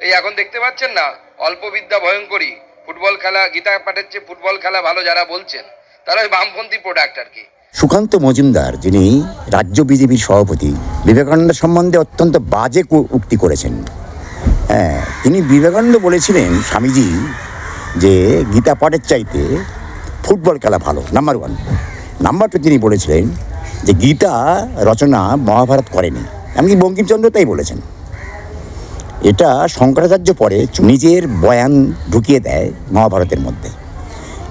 এই এখন দেখতে পাচ্ছেন না, অল্প বিদ্যা ভয়ঙ্করী ফুটবল খেলা, গীতা পাঠের চেয়ে ফুটবল খেলা ভালো যারা বলছেন, তারা ওই বামপন্থী প্রোডাক্ট আর কি। সুকান্ত মজুমদার, যিনি রাজ্য বিজেপির সভাপতি, বিবেকানন্দ সম্বন্ধে অত্যন্ত বাজে উক্তি করেছেন। হ্যাঁ তিনি বিবেকানন্দ বলেছিলেন, স্বামীজি, যে গীতা পাঠের চাইতে ফুটবল খেলা ভালো নাম্বার ওয়ান নাম্বার টু তিনি বলেছিলেন যে গীতা রচনা মহাভারত করেনি। এমনকি বঙ্কিমচন্দ্র তাই বলেছেন। এটা শঙ্করাচার্য পরে নিজের বয়ান ঢুকিয়ে দেয় মহাভারতের মধ্যে।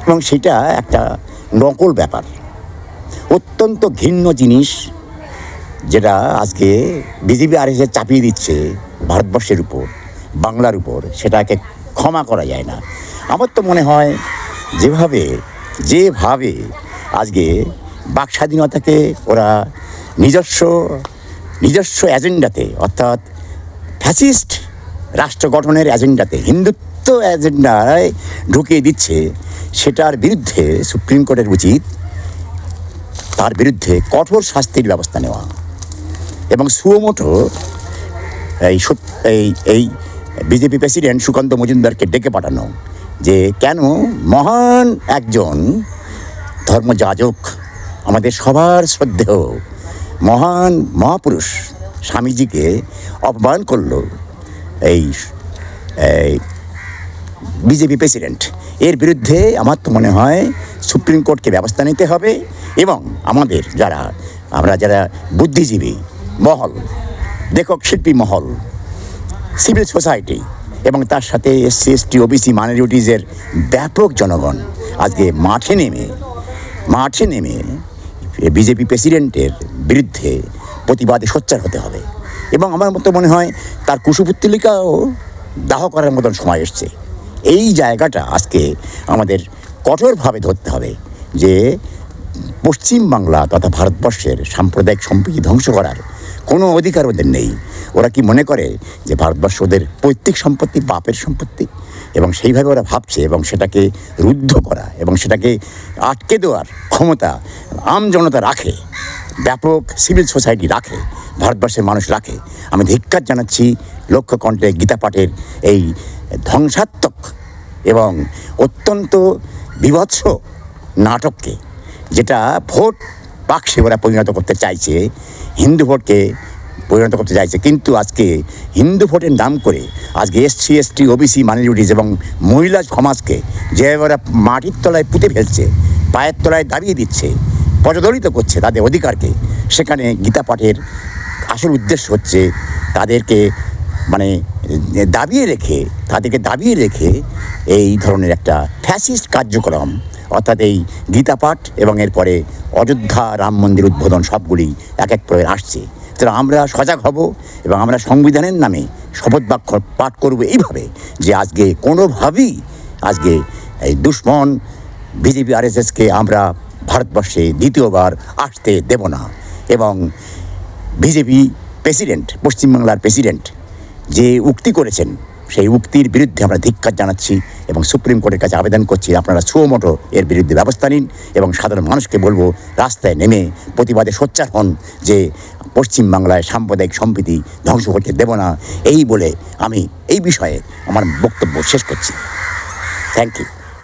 এবং সেটা একটা নকল ব্যাপার। অত্যন্ত ঘৃণ্য জিনিস যেটা আজকে বিজেপি আর এসে চাপিয়ে দিচ্ছে ভারতবর্ষের উপর, বাংলার উপর, সেটাকে ক্ষমা করা যায় না। আমার তো মনে হয় যেভাবে যেভাবে আজকে বাক স্বাধীনতাকে ওরা নিজস্ব নিজস্ব এজেন্ডাতে অর্থাৎ ফ্যাসিস্ট রাষ্ট্র গঠনের এজেন্ডাতে হিন্দুত্ব এজেন্ডায় ঢুকিয়ে দিচ্ছে, সেটার বিরুদ্ধে সুপ্রিম কোর্টের উচিত তার বিরুদ্ধে কঠোর শাস্তির ব্যবস্থা নেওয়া। এবং সুমোটো এই এই এই বিজেপি প্রেসিডেন্ট সুকান্ত মজুমদারকে ডেকে পাঠানো যে, কেন মহান একজন ধর্মযাজক আমাদের সবার শ্রদ্ধেয় মহান মহাপুরুষ স্বামীজিকে অপমান করল এই বিজেপি প্রেসিডেন্ট। এর বিরুদ্ধে আমার তো মনে হয় সুপ্রিম কোর্টকে ব্যবস্থা নিতে হবে এবং আমাদের যারা, আমরা যারা বুদ্ধিজীবী, মহল, লেখক, শিল্পী মহল সিভিল সোসাইটি এবং তার সাথে এসসি, এসটি, ওবিসি, মাইনরিটিজের ব্যাপক জনগণ আজকে মাঠে নেমে মাঠে নেমে বিজেপি প্রেসিডেন্টের বিরুদ্ধে প্রতিবাদে সোচ্চার হতে হবে। এবং আমার মতো মনে হয় তার কুশপুত্তলিকাও দাহ করার মতন সময় এসছে। এই জায়গাটা আজকে আমাদের কঠোরভাবে ধরতে হবে যে পশ্চিমবাংলা তথা ভারতবর্ষের সাম্প্রদায়িক সম্প্রীতি ধ্বংস করার কোনো অধিকার ওদের নেই। ওরা কি মনে করে যে ভারতবর্ষ ওদের পৈতৃক সম্পত্তি, বাপের সম্পত্তি? এবং সেইভাবে ওরা ভাবছে এবং সেটাকে রুদ্ধ করা এবং সেটাকে আটকে দেওয়ার ক্ষমতা আম জনতা রাখে। ব্যাপক সিভিল সোসাইটি রাখে, ভারতবর্ষের মানুষ রাখে। আমি ধিক্কার জানাচ্ছি লক্ষ্য কণ্ঠে গীতা পাঠের এই ধ্বংসাত্মক এবং অত্যন্ত বিভৎস নাটককে, যেটা ভোট বাক্সে ওরা পরিণত করতে চাইছে, হিন্দু ভোটকে পরিণত করতে চাইছে। কিন্তু আজকে হিন্দু ভোটের নাম করে আজকে এসসি, এসটি, ওবিসি মাইনরিটিস এবং মহিলা সমাজকে যে ওরা মাটির তলায় পুঁতে ফেলছে, পায়ের তলায় দাবিয়ে দিচ্ছে পদদলিত করছে তাদের অধিকারকে। সেখানে গীতা পাঠের আসল উদ্দেশ্য হচ্ছে তাদেরকে মানে দাবিয়ে রেখে, তাদেরকে দাবিয়ে রেখে এই ধরনের একটা ফ্যাসিস্ট কার্যক্রম, অর্থাৎ এই গীতা পাঠ এবং এরপরে অযোধ্যা রাম মন্দির উদ্বোধন সবগুলি এক এক করে আসছে। তো আমরা সজাগ হব এবং আমরা সংবিধানের নামে শপথ বাক্য পাঠ করব এইভাবে যে আজকে কোনোভাবেই আজকে এই দুশ্মন বিজেপি, আরএসএসকে আমরা ভারতবর্ষে দ্বিতীয়বার আসতে দেব না। এবং বিজেপি প্রেসিডেন্ট, পশ্চিমবাংলার প্রেসিডেন্ট যে উক্তি করেছেন, সেই উক্তির বিরুদ্ধে আমরা ধিক্ষার জানাচ্ছি এবং সুপ্রিম কোর্টের কাছে আবেদন করছি আপনারা সুমোটো এর বিরুদ্ধে ব্যবস্থা নিন এবং সাধারণ মানুষকে বলব, রাস্তায় নেমে প্রতিবাদে সোচ্চার হন যে পশ্চিমবাংলায় সাম্প্রদায়িক সম্প্রীতি ধ্বংস করতে দেব না। এই বলে আমি এই বিষয়ে আমার বক্তব্য শেষ করছি। Thank you